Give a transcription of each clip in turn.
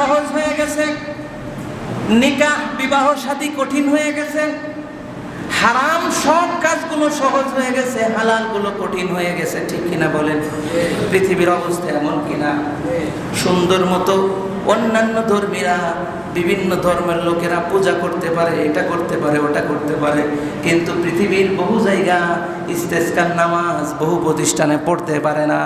সহজ হয়ে গেছে। নিকাহ, বিবাহ সাথী কঠিন হয়ে গেছে। হারাম সব কাজগুলো সহজ হয়ে গেছে, হালালগুলো কঠিন হয়ে গেছে। ঠিক কিনা বলেন? পৃথিবীর অবস্থা এমন কিনা? সুন্দর মতো অন্যান্য ধর্মীরা, বিভিন্ন ধর্মের লোকেরা পূজা করতে পারে, এটা করতে পারে, ওটা করতে পারে। কিন্তু পৃথিবীর বহু জায়গা, ইস্তেস্কার নামাজ, বহু প্রতিষ্ঠানে পড়তে পারে না।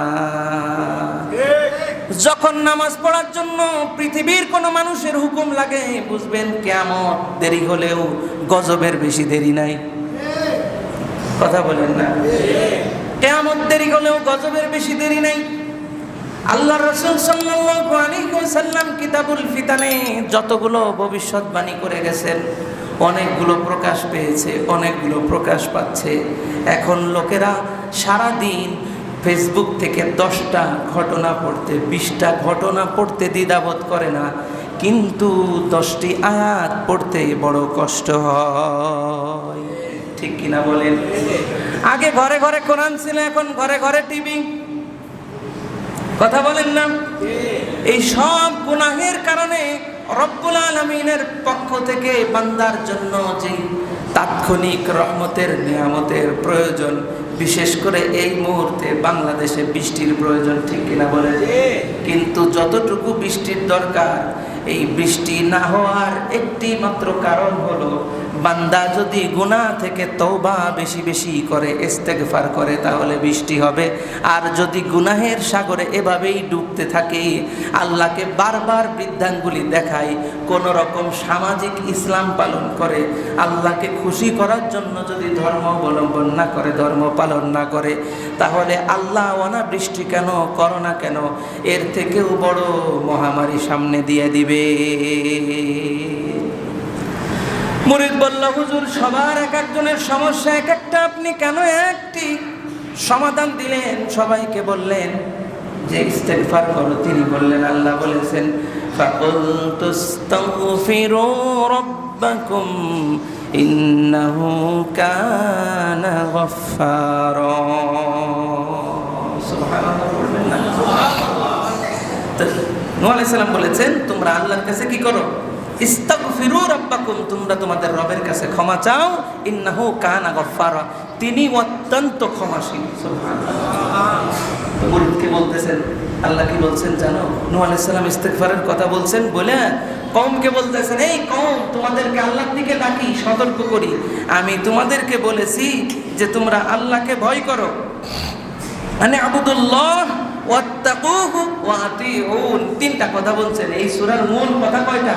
যখন নামাজ পড়ার জন্য পৃথিবীর কোনো মানুষের হুকুম লাগে, বুঝবেন কেমন দেরি হলেও গজবের বেশি দেরি নাই। কথা বলেন না? কেমন দেরি হলেও গজবের বেশি দেরি নাই। আল্লাহ রসুল ওয়াসাল্লাম কিতাবুল ফিতানে যতগুলো ভবিষ্যৎবাণী করে গেছেন, অনেকগুলো প্রকাশ পেয়েছে, অনেকগুলো প্রকাশ পাচ্ছে। এখন লোকেরা সারা দিন ফেসবুক থেকে দশটা ঘটনা পড়তে, বিশটা ঘটনা পড়তে দ্বিধাবোধ করে না, কিন্তু দশটি আয়াত পড়তে বড় কষ্ট হয়। ঠিক কিনা বলেন? আগে ঘরে ঘরে কোরআন ছিল, এখন ঘরে ঘরে টিভি। কথা বলেন না? এই সব গুনাহের কারণে রব্বুল আলমিনের পক্ষ থেকে বান্দার জন্য যে তাৎক্ষণিক রহমতের নিয়ামতের প্রয়োজন। বিশেষ করে এই মুহূর্তে বাংলাদেশে বৃষ্টির প্রয়োজন ঠিক কিনা বলে কিন্তু যতটুকু বৃষ্টির দরকার এই বৃষ্টি না হওয়ার একটি মাত্র কারণ হলো বান্দা যদি গুনাহ থেকে তৌবা বেশি বেশি করে, ইস্তেগফার করে, তাহলে বৃষ্টি হবে। আর যদি গুনাহের সাগরে এভাবেই ডুবতে থাকে, আল্লাহকে বারবার বৃদ্ধাঙ্গুলি দেখায় কোনো রকম সামাজিক ইসলাম পালন করে, আল্লাহকে খুশি করার জন্য যদি ধর্ম অবলম্বন না করে, ধর্ম পালন না করে, তাহলে আল্লাহ অনাবৃষ্টি কেন, করোনা কেন, এর থেকেও বড় মহামারী সামনে দিয়ে দিবে। মুরিদ বলল, হুজুর, সবার এক একজনের সমস্যা এক একটা। আপনি কেন একটি সমাধান দিলেন? সবাইকে বললেন, যে ইস্তেফার করো। তিনি বললেন, আল্লাহ বলেছেন বললেন না। বলেছেন, তোমরা আল্লাহর কাছে কি করো? ইস্তাগফিরু রাব্বাকুম, তোমরা তোমাদের রবের কাছে ক্ষমা চাও। ইন্নাহু কানা গফফারা। তিনি অত্যন্ত ক্ষমাশীল। মুরিদকে বলতেছেন, আল্লাহ কি বলছেন জানো? নূহ আলাইহিস সালাম ইস্তিগফারের কথা বলছেন বলে কওমকে বলতেছেন, এই কম তোমাদেরকে আল্লাহর দিকে ডাকি, সতর্ক করি। আমি তোমাদেরকে বলেছি যে তোমরা আল্লাহকে ভয় করো। মানে আবুদুল্লাহ তিনটা কথা বলছেন। এই সূরার মূল কথা কয়টা?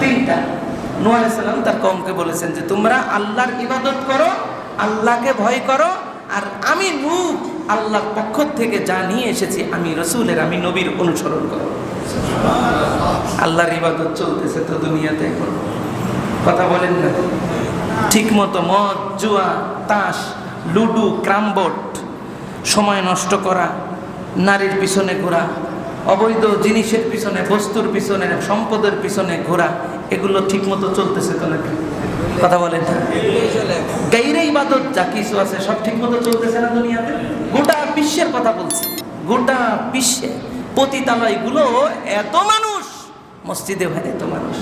তিনটা। আলাইহিস সালাম তার কওমকে বলেছেন যে, তোমরা আল্লাহর ইবাদত করো, আল্লাহকে ভয় করো, আর আমি নূহ আল্লাহর পক্ষ থেকে যা নিয়ে এসেছি, আমি রসুলের, আমি নবীর অনুসরণ করো। আল্লাহর ইবাদত চলতেছে তো দুনিয়াতে এখন। কথা বলেন না? ঠিক মতো মদ, জুয়া, তাস, লুডু, ক্রামবোর্ড, সময় নষ্ট করা, নারীর পিছনে ঘোরা অবৈধ জিনিসের পিছনে, বস্তুর পিছনে, সম্পদের পিছনে ঘোরা, এগুলো ঠিকমতো চলতেছে তো নাকি কথা বলেন গাইরে ইবাদত যা কিছু আছে, সব ঠিকমতো চলতেছে না দুনিয়াতে? গোটা বিশ্বের কথা বলছি। গোটা বিশ্বে পতিতালয়গুলো এত মানুষ, মসজিদে হয় এত মানুষ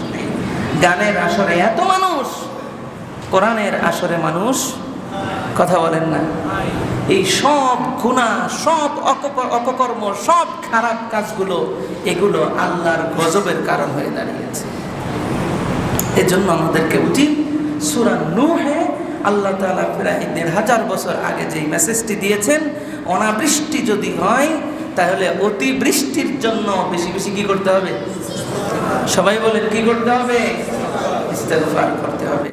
গানের আসরে এত মানুষ, কোরআনের আসরে মানুষ, কথা বলেন না। এই সব গুণা সব অপকর্ম, সব খারাপ কাজগুলো, এগুলো আল্লাহর গজবের কারণ হয়ে দাঁড়িয়েছে। এজন্য আমাদেরকে উচিত সুরা নুহে আল্লাহ তাআলা প্রায় দেড় হাজার বছর আগে যেই মেসেজটি দিয়েছেন, অনাবৃষ্টি যদি হয়, তাহলে অতিবৃষ্টির জন্য বেশি বেশি কি করতে হবে? সবাই বলেন কি করতে হবে? ইস্তেগফার করতে হবে।